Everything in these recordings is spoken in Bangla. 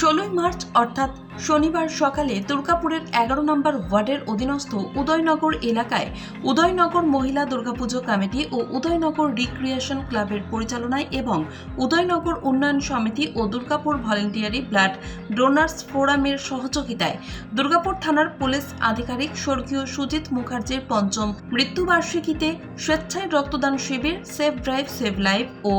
ষোলোই মার্চ, অর্থাৎ শনিবার সকালে দুর্গাপুরের এগারো নম্বর ওয়ার্ডের অধীনস্থ উদয়নগর এলাকায় উদয়নগর মহিলা দুর্গাপুজো কমিটি ও উদয়নগর রিক্রিয়েশন ক্লাবের পরিচালনায় এবং উদয়নগর উন্নয়ন সমিতি ও দুর্গাপুর ভলেন্টিয়ারি ব্লাড ডোনার্স ফোরামের সহযোগিতায় দুর্গাপুর থানার পুলিশ আধিকারিক স্বর্গীয় সুজিত মুখার্জির পঞ্চম মৃত্যুবার্ষিকীতে স্বেচ্ছায় রক্তদান শিবির সেভ ড্রাইভ, সেভ লাইফ ও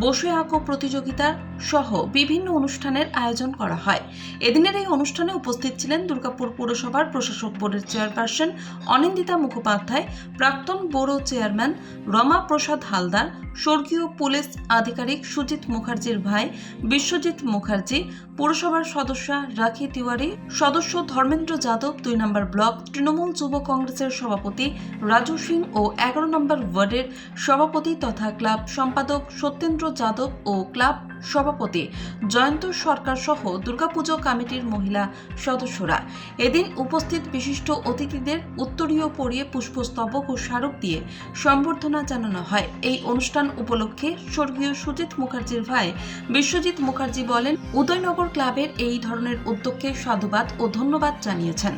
বসে আঁকো প্রতিযোগিতা সহ বিভিন্ন অনুষ্ঠানের আয়োজন করা হয়। এদিনের এই অনুষ্ঠানে উপস্থিত ছিলেন দুর্গাপুর পৌরসভার প্রশাসক বোর্ডের চেয়ারপারসন অনিন্দিতা মুখোপাধ্যায়, প্রাক্তন বোরো চেয়ারম্যান রমা প্রসাদ হালদার, স্বর্গীয় পুলিশ আধিকারিক সুজিত মুখার্জির ভাই বিশ্বজিৎ মুখার্জি, পুরসভার সদস্যা রাখি তিওয়ারি, সদস্য ধর্মেন্দ্র যাদব দুই নম্বর ব্লক, তৃণমূল যুব কংগ্রেসের সভাপতি রাজু সিং ও এগারো নম্বর ওয়ার্ডের সভাপতি তথা ক্লাব সম্পাদক সত্যেন্দ্র যাদব ও ক্লাব সভাপতি জয়ন্ত সরকার সহ দুর্গাপুজো কমিটির মহিলা সদস্যরা। এদিন উপস্থিত বিশিষ্ট অতিথিদের উত্তরীয় পরিয়ে পুষ্পস্তবক ও স্মারক দিয়ে সম্বর্ধনা জানানো হয়। এই অনুষ্ঠান উপলক্ষে স্বর্গীয় সুজিত মুখার্জির ভাই বিশ্বজিৎ মুখার্জি বলেন উদয়নগর ক্লাবের এই ধরনের উদ্যোগকে সাধুবাদ ও ধন্যবাদ জানিয়েছেন?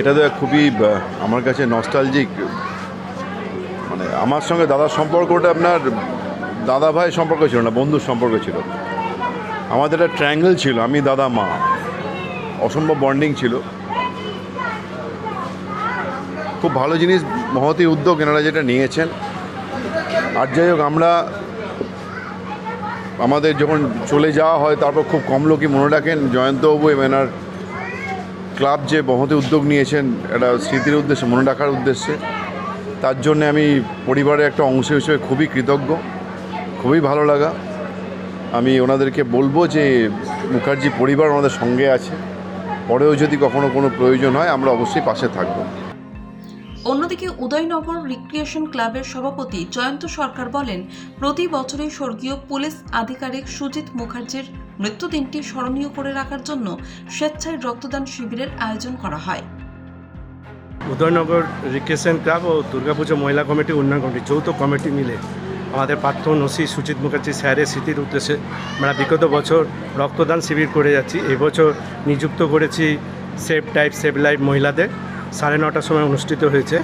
এটা তো খুবই আমার কাছে নস্টালজিক মানে আমার সঙ্গে দাদার সম্পর্কটা আপনার দাদা ভাই সম্পর্ক ছিল না, বন্ধুর সম্পর্ক ছিল। আমাদের একটা ট্রায়াঙ্গেল ছিল, আমি, দাদা, মা। অসম্ভব বন্ডিং ছিল। খুব ভালো জিনিস, মহতি উদ্যোগ এনারা যেটা নিয়েছেন। আর যাই হোক, আমরা আমাদের যখন চলে যাওয়া হয়, তারপর খুব কম লোকই মনে রাখেন। জয়ন্তবাবু এবং এনার ক্লাব যে মহতি উদ্যোগ নিয়েছেন, একটা স্মৃতির উদ্দেশ্যে, মনে রাখার উদ্দেশ্যে। তার জন্য আমি পরিবারের একটা অংশ হিসেবে খুবই কৃতজ্ঞ, খুবই ভালো লাগা। আমি ওনাদেরকে বলব যে মুখার্জি পরিবার ওনাদের সঙ্গে আছে, পরেও যদি কখনো কোনো প্রয়োজন হয় আমরা অবশ্যই পাশে থাকব। অন্যদিকে উদয়নগর রিক্রিয়েশন ক্লাবের সভাপতি জয়ন্ত সরকার বলেন, প্রতি বছরই স্বর্গীয় পুলিশ আধিকারিক সুজিত মুখার্জির মৃত্যুদিনটি স্মরণীয় করে রাখার জন্য স্বেচ্ছায় রক্তদান শিবিরের আয়োজন করা হয়। উদয়নগর রিক্রেশন ক্লাব ও দুর্গাপুজো মহিলা কমিটি উন্নয়ন কমিটি যৌথ কমিটি মিলে আমাদের প্রাক্তন ওসি সুচিত মুখার্জি স্যারের স্মৃতির উদ্দেশ্যে আমরা বিগত বছর রক্তদান শিবির করে যাচ্ছি। এবছর নিযুক্ত করেছি সেভ টাইপ সেভ লাইফ মহিলাদের। সাড়ে নটার সময় অনুষ্ঠিত হয়েছে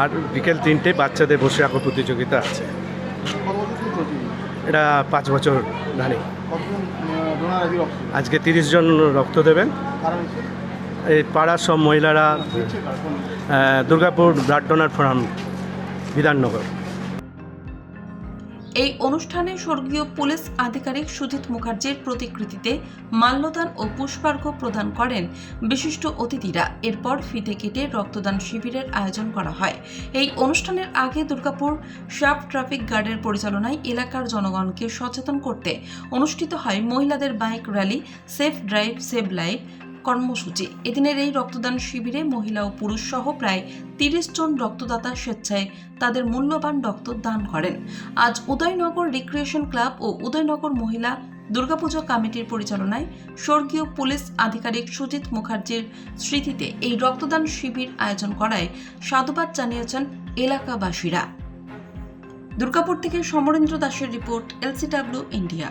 আর বিকেল তিনটে বাচ্চাদের বসে আঁকো প্রতিযোগিতা আছে? এটা পাঁচ বছর রানিং আজকে তিরিশ জন রক্ত দেবেন। এই পাড়ার সব মহিলারা Durgapur blood donor forum, Bidhannagar. এই অনুষ্ঠানে স্বর্গীয় পুলিশ আধিকারিক সুজিত মুখার্জির প্রতিকৃতিতে মাল্যদান ও পুষ্পার্ঘ প্রদান করেন বিশিষ্ট অতিথিরা। এরপর ফিতে কেটে রক্তদান শিবিরের আয়োজন করা হয়। এই অনুষ্ঠানের আগে দুর্গাপুর সাব ট্রাফিক গার্ডের পরিচালনায় এলাকার জনগণকে সচেতন করতে অনুষ্ঠিত হয় মহিলাদের bike rally, safe drive, save life কর্মসূচি। এদিনের এই রক্তদান শিবিরে মহিলা ও পুরুষ সহ প্রায় তিরিশ জন রক্তদাতা স্বেচ্ছায় তাদের মূল্যবান রক্ত দান করেন। আজ উদয়নগর রিক্রিয়েশন ক্লাব ও উদয়নগর মহিলা দুর্গাপুজো কমিটির পরিচালনায় স্বর্গীয় পুলিশ আধিকারিক সুজিত মুখার্জির স্মৃতিতে এই রক্তদান শিবির আয়োজন করায় সাধুবাদ জানিয়েছেন এলাকাবাসীরা। দুর্গাপুর থেকে সমরেন্দ্র দাসের রিপোর্ট, এলসিডাব্লিউ ইন্ডিয়া।